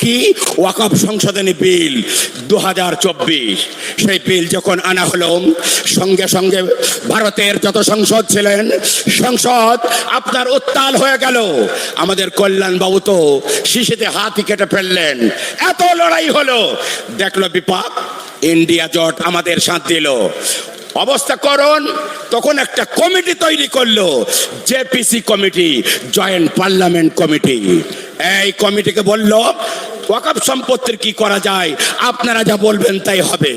কি? ওয়াকফ সংশোধনী বিল দু হাজার চব্বিশ। সেই বিল যখন আনা হলো, সঙ্গে সঙ্গে ভারতের যত সংসদ ছিলেন, সংসদ আপনার উত্তাল হয়ে গেল। আমাদের কল্যাণ বাবু তো শিশিতে হাতি কেটে ফেললেন। এত লড়াই হলো। দেখল বিপাক, ইন্ডিয়া জট আমাদের সাথ দিল। অবস্থা করুন, তখন একটা কমিটি তৈরি করল, JPC committee, joint parliament committee. এই কমিটিকে বলল ওয়াকফ সম্পত্তির কি করা যায়? আপনারা যা বলবেন তাই হবে।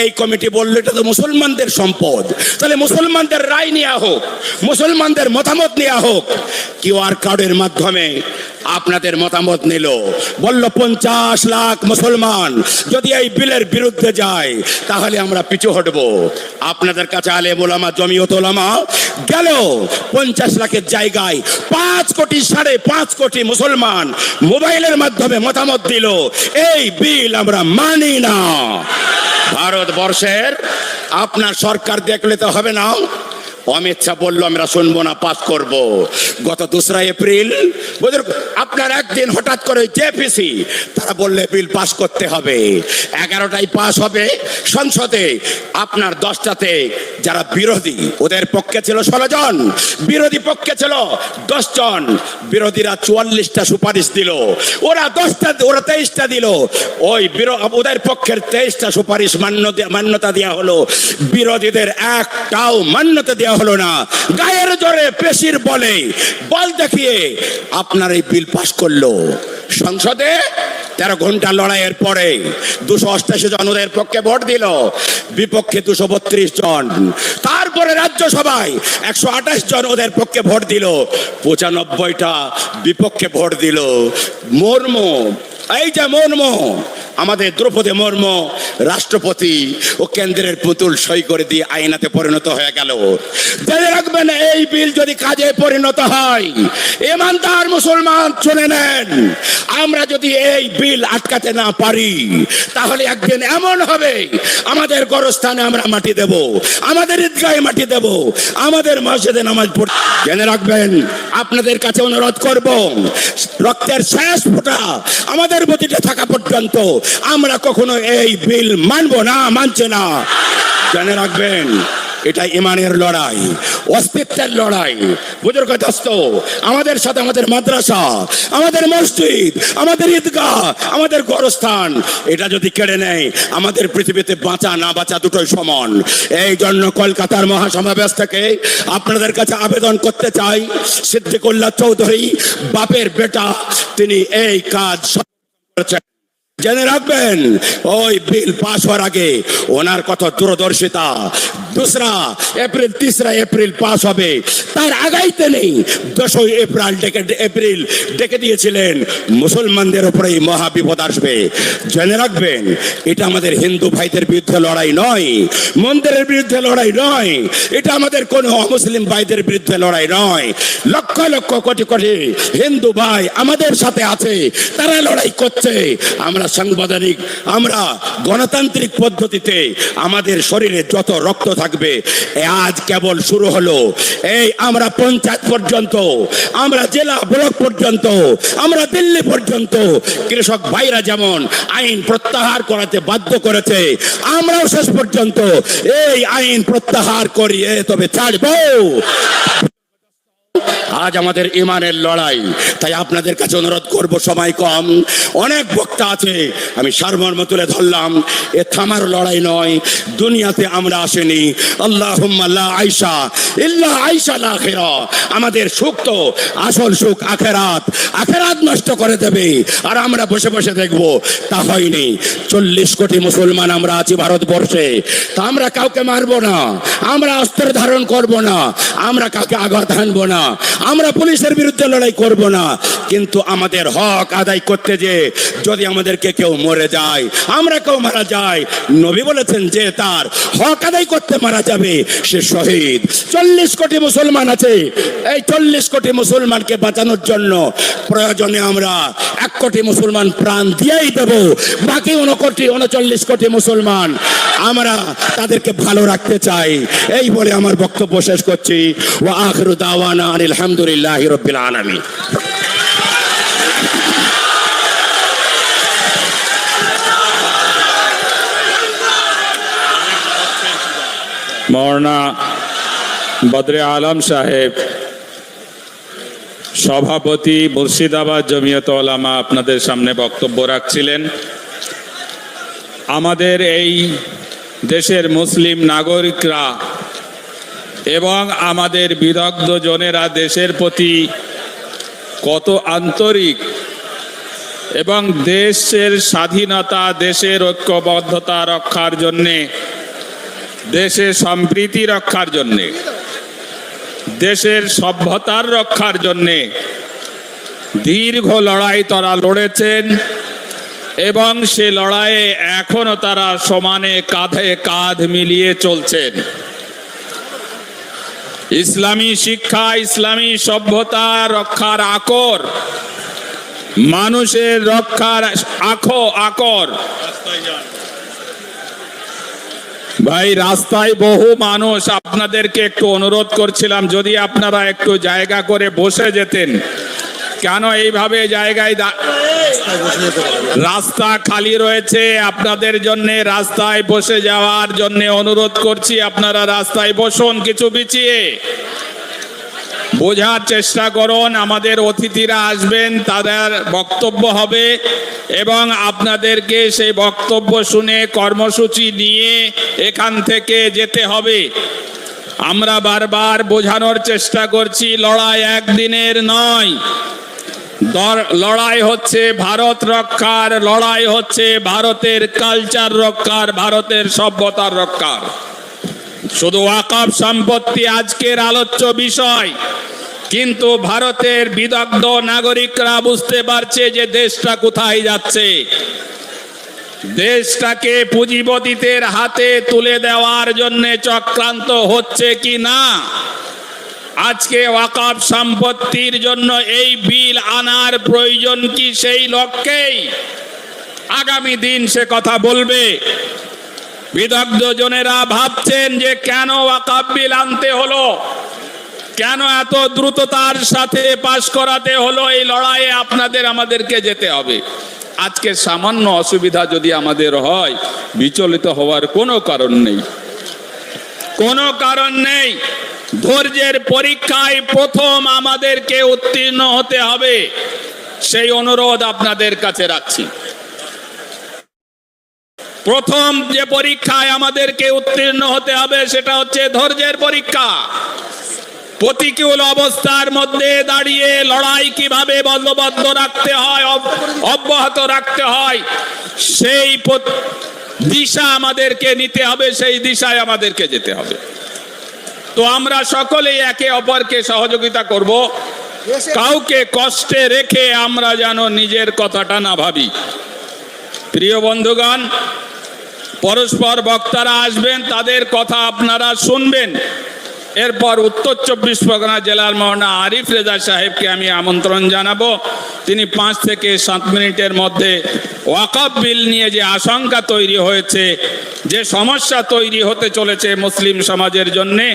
এই কমিটি বলল, এটা তো মুসলমানদের সম্পদ। তাহলে মুসলমানদের রায় নেওয়া হোক, মুসলমানদের মতামত নেওয়া হোক। কিউআর কার্ডের মাধ্যমে আপনাদের মতামত নিল। বলল, পঞ্চাশ লাখ মুসলমান যদি এই বিলের বিরুদ্ধে যায়, তাহলে আমরা পিছু হটব। আপনাদের কাছে আলে ওলামা, জমিয়ত ওলামা, গেল পঞ্চাশ লাখের জায়গায় পাঁচ কোটি, সাড়ে পাঁচ কোটি মুসলমান মোবাইলের মাধ্যমে মতামত দিল, এই বিল আমরা মানি না। ভারতবর্ষের আপনার সরকার দেখলে তো হবে না। অমিত শাহ বলল, আমরা শুনব না, পাস করব। গত দোসরা এপ্রিল আপনার একদিন হঠাৎ করে জেপিসি, তারা বললে, বিল পাস করতে হবে। এগারোটায় পাস হবে সংসদে। আপনার দশটাতে যারা বিরোধী, ওদের পক্ষে ছিল ষোলো জন। বিরোধী পক্ষে ছিল দশ জন। বিরোধীরা চুয়াল্লিশটা সুপারিশ দিল। ওরা দশটা, ওরা তেইশটা দিল। ওই ওদের পক্ষের তেইশটা সুপারিশ মান্য মান্যতা দেওয়া হলো। বিরোধীদের একটাও মান্যতা দেওয়া হলো না। গায়ের জোরে পেশির বলে বল দেখিয়ে আপনার এই বিল পাশ করল। সংসদে তেরো ঘণ্টা লড়াইয়ের পরে দুশো অষ্টাশি জন ওদের পক্ষে ভোট দিল। বিপক্ষে দুশো বত্রিশ জন। তারপরে রাজ্যসভায় একশো আঠাশ জন ওদের পক্ষে ভোট দিল। পঁচানব্বইটা বিপক্ষে ভোট দিল। মর্ম, এই যে মর্ম আমাদের দ্রৌপদী মর্ম রাষ্ট্রপতি ও কেন্দ্রের পুতুল সই করে দিয়ে আইনাতে পরিণত হয়ে গেল। রাখবেন, এই বিল যদি কাজে পরিণত হয়, ইমানদার মুসলমান শুনে নেন, আমরা যদি এই বিল আটকাতে না পারি, তাহলে একদিন এমন হবে, আমাদের গরস্থানে আমরা মাটি দেব, আমাদের ঈদগাহে মাটি দেব, আমাদের মসজিদে নামাজ পড়। জেনে রাখবেন, আপনাদের কাছে অনুরোধ করব, রক্তের শেষ ফোঁটা আমাদের গতিতে থাকা পর্যন্ত আমরা কখনো এই বিল মানব না, মানছে না। জেনে রাখবেন এটা ইমানের লড়াই, অস্তিত্বের লড়াই। বুজুর্গ দোস্ত, আমাদের সাথে আমাদের মাদ্রাসা, আমাদের মসজিদ, আমাদের ঈদগাহ, আমাদের গরস্থান, এটা যদি কেড়ে নেয়, আমাদের পৃথিবীতে বাঁচা না বাঁচা দুটোই সমান। এই জন্য কলকাতার মহাসমাবেশ থেকে আপনাদের কাছে আবেদন করতে চাই, সিদ্দিকুল্লাহ চৌধুরী, বাপের বেটা, তিনি এই কাজ করেছেন। জেনে রাখবেন, ওই বিল পাস হওয়ার আগে ওনার কত দূরদর্শিতা। দোসরা এপ্রিল, তিসরা এপ্রিল পাস হবে। তার আগাইতে নেই। দশই এপ্রিল ডেকে এপ্রিল ডেকে দিয়েছিলেন। মুসলমানদের উপরে এই মহা বিপদ আসবে। জেনে রাখবেন, এটা আমাদের হিন্দু ভাইদের বিরুদ্ধে লড়াই নয়। মন্দিরের বিরুদ্ধে লড়াই নয়। এটা আমাদের কোন অমুসলিম ভাইদের বিরুদ্ধে লড়াই নয়। লক্ষ লক্ষ, কোটি কোটি হিন্দু ভাই আমাদের সাথে আছে। তারা লড়াই করছে। আমরা সাংবিধানিক আমরা গণতান্ত্রিক পদ্ধতিতে আমাদের শরীরে যত রক্ত থাকবে আজ কেবল শুরু হলো। এই আমরা পঞ্চায়েত পর্যন্ত, আমরা জেলা ব্লক পর্যন্ত, আমরা দিল্লি পর্যন্ত কৃষক ভাইরা যেমন আইন প্রত্যাহার করাতে বাধ্য করেছে, আমরাও শেষ পর্যন্ত এই আইন প্রত্যাহার করিয়ে তবে ছাড়বো। আজ আমাদের ইমানের লড়াই। তাই আপনাদের কাছে অনুরোধ করব, সময় কম। অনেক বক্তা আছে, আমি সারমর্ম তুলে ধরলাম। এ থামার লড়াই নয়, দুনিয়াতে আমরা আসেনি। আল্লাহ আল্লাহ আইসা ইল্লা আইসা আখেরা আমাদের সুখ তো আসল সুখ আখেরাত। আখেরাত নষ্ট করে দেবে, আর আমরা বসে বসে দেখব, তা হয়নি। চল্লিশ কোটি মুসলমান আমরা আছি ভারতবর্ষে। তা আমরা কাউকে মারবো না, আমরা অস্ত্র ধারণ করব না, আমরা কাউকে আঘাত হানবো না। আমরা পুলিশের বিরুদ্ধে লড়াই করব না। কিন্তু আমাদের হক আদায় করতে যে, যদি আমাদেরকে কেউ মরে যায়, আমরা কেউ মারা যায়, নবী বলেছেন যে তার হক আদায় করতে মারা যাবে, সে শহীদ। চল্লিশ কোটি মুসলমান আছে। এই চল্লিশ কোটি মুসলমানকে বাঁচানোর জন্য প্রয়োজনে আমরা এক কোটি মুসলমান প্রাণ দিয়েই দেব। বাকি উনকোটি উনচল্লিশ কোটি মুসলমান আমরা তাদেরকে ভালো রাখতে চাই। এই বলে আমার বক্তব্য শেষ করছি। ও আখরু দাওয়ানা আলহামদুলিল্লাহ হিরবিল আলমী মরনা বদরে আলম সাহেব, সভাপতি মুর্শিদাবাদ জমিয়ত ওলামা আপনাদের সামনে বক্তব্য রাখছিলেন। আমাদের এই দেশের মুসলিম নাগরিকরা এবং আমাদের বিদগ্ধ জনেরা দেশের প্রতি কত আন্তরিক এবং দেশের স্বাধীনতা, দেশের ঐক্যবদ্ধতা রক্ষার জন্যে, দেশের সম্প্রীতি রক্ষার জন্যে, দেশের সভ্যতার রক্ষার জন্যে দীর্ঘ লড়াই তারা লড়েছেন এবং সে লড়াইয়ে এখনও তারা সমানে কাঁধে কাঁধ মিলিয়ে চলছেন। ইসলামী শিক্ষা, ইসলামী সভ্যতা রক্ষার আকর। মানুষের রক্ষার আখো, আকর। ভাই, রাস্তায় বহু মানুষ আপনাদেরকে একটু অনুরোধ করছিলাম, যদি আপনারা একটু জায়গা করে বসে যেতেন। কেন এইভাবে জায়গায় রাস্তা খালি রয়েছে, আপনাদের জন্য রাস্তায় বসে যাওয়ার জন্য অনুরোধ করছি, আপনারা রাস্তায় বসুন, কিছু বিছিয়ে। বোঝার চেষ্টা করুন, আমাদের অতিথিরা আসবেন, তাদের বক্তব্য হবে, এবং আপনাদেরকে সেই বক্তব্য শুনে কর্মসূচি নিয়ে এখান থেকে যেতে হবে। আমরা বারবার বোঝানোর চেষ্টা করছি, লড়াই একদিনের নয়। লড়াই হচ্ছে ভারত রক্ষার, লড়াই হচ্ছে ভারতের কালচার রক্ষার, ভারতের সভ্যতার রক্ষার। শুধু ওয়াকফ সম্পত্তি আজকের আলোচ্য বিষয়, কিন্তু ভারতের বিদগ্ধ নাগরিকরা বুঝতে পারছে যে দেশটা কোথায় যাচ্ছে। দেশটাকে পুঁজিপতিদের হাতে তুলে দেওয়ার জন্য চক্রান্ত হচ্ছে কি না? আজকে ওয়াকফ সম্পত্তির জন্য এই বিল আনার প্রয়োজন কি সেই লক্ষ্যেই? আগামী দিন সে কথা বলবে। বিদগ্ধ জনেরা ভাবছেন যে কেন ওয়াকাব বিল আনতে হলো? কেন এত দ্রুততার সাথে পাশ করাতে হলো? এই লড়াইয়ে আপনাদের, আমাদেরকে যেতে হবে। আজকে সামান্য অসুবিধা যদি আমাদের হয়, বিচলিত হওয়ার কোনো কারণ নেই। কোনো কারণ নেই। ধৈর্যের পরীক্ষায় প্রথম আমাদেরকে উত্তীর্ণ হতে হবে। সেই অনুরোধ আপনাদের কাছে রাখছি। প্রথম যে পরীক্ষায় আমাদেরকে উত্তীর্ণ হতে হবে সেটা হচ্ছে ধৈর্যের পরীক্ষা। প্রতিকূল অবস্থার মধ্যে দাঁড়িয়ে লড়াই কীভাবে বলবদ্ধ রাখতে হয়, অব- অব্যাহত রাখতে হয়, সেই দিশা আমাদেরকে নিতে হবে, সেই দিশায় আমাদেরকে যেতে হবে। তো আমরা সকলেই একে অপরকে সহযোগিতা করব। কাউকে কষ্টে রেখে আমরা যেন নিজের কথাটা না ভাবি। প্রিয় বন্ধুগণ পরস্পর বক্তারা আসবেন তাদের কথা আপনারা শুনবেন। এরপর উত্তর চব্বিশ পরগনা জেলার মহানা আরিফ রেজা সাহেবকে আমি আমন্ত্রণ জানাব। তিনি পাঁচ থেকে সাত মিনিটের মধ্যে ওয়াকফ বিল নিয়ে যে আশঙ্কা তৈরি হয়েছে, যে সমস্যা তৈরি হতে চলেছে মুসলিম সমাজের জন্যে,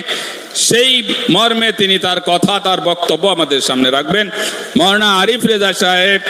সেই মর্মে তিনি তার কথা, তার বক্তব্য আমাদের সামনে রাখবেন। মহানা আরিফ রেজা সাহেব